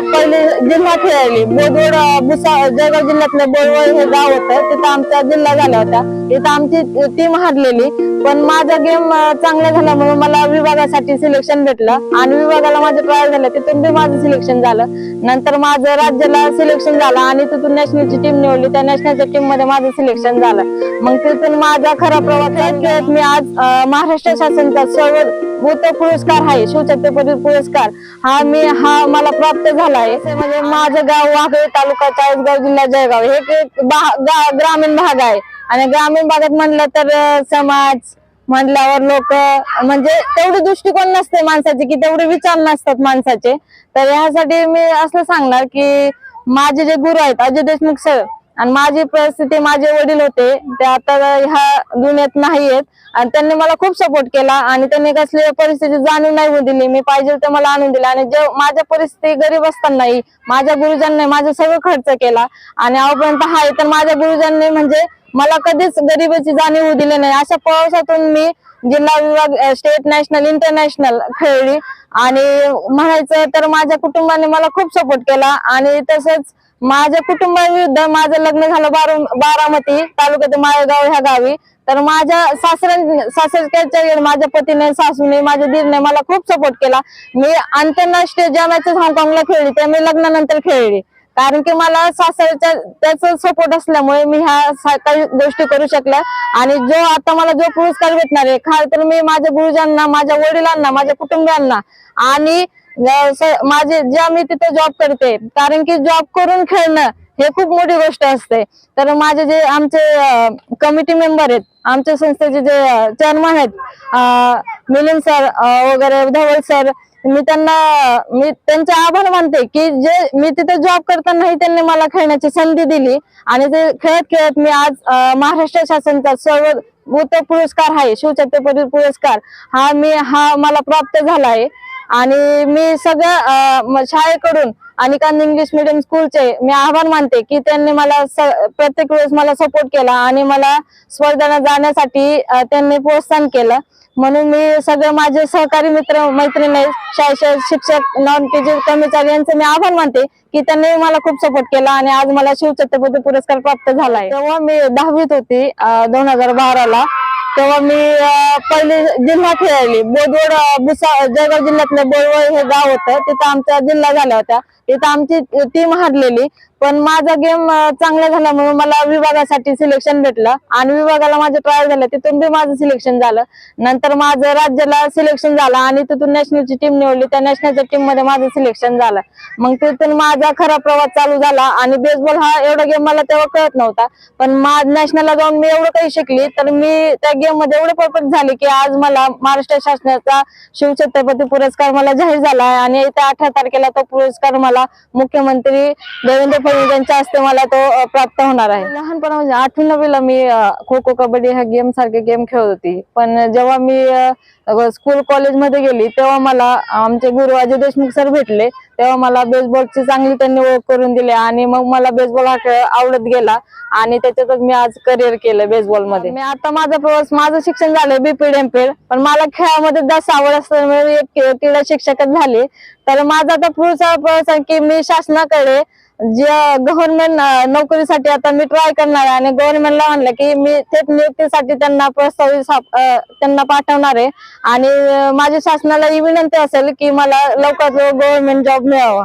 पहिले जिल्हा खेळली बोदवड भुसा जळगाव जिल्ह्यातलं बोरवड हे गाव होतं. तिथं आमचा जिल्हा झाला होता तिथं आमची टीम हरलेली. पण माझा गेम चांगला झाल्यामुळे मला विभागासाठी सिलेक्शन भेटलं. आणि विभागाला माझं ट्रायल झालं तिथून बी माझं सिलेक्शन झालं. नंतर माझं राज्याला सिलेक्शन झालं आणि तिथून नॅशनलची टीम निवडली. त्या नॅशनलच्या टीममध्ये माझं सिलेक्शन झालं. मग तिथून माझा खरा प्रवास आहे. खेळत मी आज महाराष्ट्र शासनाचा सर्व पुरस्कार आहे शिवछत्रपती पुरस्कार. हा मी हा मला प्राप्त झाला आहे. म्हणजे माझं गाव वाघळे तालुका चाळीसगाव जिल्हा जळगाव. हे एक ग्रामीण भाग आहे. आणि ग्रामीण भागात म्हणलं तर समाज म्हणल्यावर लोक म्हणजे तेवढे दृष्टिकोन नसते माणसाचे की तेवढे विचार नसतात माणसाचे. तर ह्यासाठी मी असं सांगणार की माझे जे गुरु आहेत अजय देशमुख सर आणि माझी परिस्थिती माझे वडील होते ते आता ह्या दुनियेत नाही आहेत आणि त्यांनी मला खूप सपोर्ट केला आणि त्यांनी कसली परिस्थिती जाणून नाही होऊ दिली. मी पाहिजे ते मला आणून दिलं आणि जे माझ्या परिस्थिती गरीब असतानाही माझ्या गुरुजांनी माझा सगळं खर्च केला आणि आजपर्यंत आहे तर माझ्या गुरुजांनी म्हणजे मला कधीच गरिबीची जाणीव होऊ दिली नाही. अशा प्रवासातून मी जिल्हा विभाग स्टेट नॅशनल इंटरनॅशनल खेळली. आणि म्हणायचं तर माझ्या कुटुंबाने मला खूप सपोर्ट केला. आणि तसंच माझ्या कुटुंबाविरुद्ध माझं लग्न झालं बारा बारामती तालुक्यातील माळेगाव ह्या गावी. तर माझ्या सासऱ्या सासरच्या माझ्या पतीने सासूने माझ्या दीरने मला खूप सपोर्ट केला. मी आंतरराष्ट्रीय ज्या मॅचेस हाँगकाँगला खेळली. त्या मी लग्नानंतर खेळली. कारण की मला सासरच्या त्याचा सपोर्ट असल्यामुळे मी ह्या काही गोष्टी करू शकल्या. आणि जो आता मला जो पुरस्कार भेटणार आहे खाल तर मी माझ्या गुरुजांना माझ्या वडिलांना माझ्या कुटुंबियांना आणि माझे ज्या मी तिथे जॉब करते कारण की जॉब करून खेळणं हे खूप मोठी गोष्ट असते. तर माझे जे आमचे कमिटी मेंबर आहेत आमच्या संस्थेचे जे चेअरमन आहेत अं, मिलिंद सर वगैरे धवल सर मी त्यांना मी त्यांचे आभार मानते की जे मी तिथे जॉब करतानाही त्यांनी मला खेळण्याची संधी दिली आणि ते खेळत खेळत मी आज महाराष्ट्र शासनाचा सर्वोत्तम पुरस्कार आहे शिवछत्रपती पुरस्कार. हा मी हा मला प्राप्त झाला आहे. आणि मी सगळ्या शाळेकडून आणि कांद इंग्लिश मिडियम स्कूलचे मी आभार मानते की त्यांनी मला प्रत्येक वेळेस मला सपोर्ट केला आणि मला स्पर्धांना जाण्यासाठी त्यांनी प्रोत्साहन केलं. म्हणून मी सगळे माझे सहकारी मित्र मैत्रिणी शाळेचे शिक्षक नॉन टीचर कर्मचारी यांचे मी आभार मानते की त्यांनी मला खूप सपोर्ट केला आणि आज मला शिवछत्रपती पुरस्कार प्राप्त झाला आहे. तेव्हा मी दहावीत होती दोन हजार बाराला. तेव्हा मी पहिले जिल्हा खेळली. बोदवड भुसा जळगाव जिल्ह्यातलं बोरवड हे गाव होतं. तिथं आमचा जिल्हा झाला होता. तिथं आमची टीम हरलेली. पण माझा गेम चांगला झाल्यामुळे मला विभागासाठी सिलेक्शन भेटलं. आणि विभागाला माझं ट्रायल झालं. तिथून बी माझं सिलेक्शन झालं. नंतर माझं राज्याला सिलेक्शन झालं. आणि तिथून नॅशनलची टीम निवडली. त्या नॅशनलच्या टीममध्ये माझं सिलेक्शन झालं. मग तिथून माझा खरा प्रवास चालू झाला. आणि बेसबॉल हा एवढा गेम मला तेव्हा कळत नव्हता. पण नॅशनलला जाऊन मी एवढं काही शिकली. तर मी त्या मध्ये एवढे परफेक्ट झाले की आज मला महाराष्ट्र शासनाचा शिवछत्रपती पुरस्कार मला जाहीर झाला आहे. आणि येत्या अठरा तारखेला तो पुरस्कार मला मुख्यमंत्री देवेंद्र फडणवीस यांच्या हस्ते मला तो प्राप्त होणार आहे. लहानपणा म्हणजे आठवी नववीला मी खो खो कबड्डी ह्या गेम सारखे गेम खेळत होती. पण जेव्हा मी स्कूल कॉलेजमध्ये गेली तेव्हा मला आमचे गुरु अजय देशमुख सर भेटले. तेव्हा मला बेसबॉलची चांगली त्यांनी ओळख करून दिली आणि मग मला बेसबॉल हा खेळ आवडत गेला. आणि त्याच्यातच मी आज करिअर केलं बेसबॉलमध्ये. मी आता माझा प्रवास माझं शिक्षण झालं बीपीड एमपीड पण मला खेळामध्ये जास्त आवड असल्यामुळे एक क्रीडा शिक्षकच झाले. तर माझा आता पुढचा प्रवास की मी शासनाकडे जे गव्हर्नमेंट नोकरीसाठी आता मी ट्राय करणार आहे आणि गव्हर्नमेंटला म्हणलं की मी थेट नियुक्तीसाठी त्यांना प्रस्तावित त्यांना पाठवणार आहे. आणि माझ्या शासनाला ही विनंती असेल की मला लवकरात लवकर गव्हर्नमेंट जॉब मिळावा.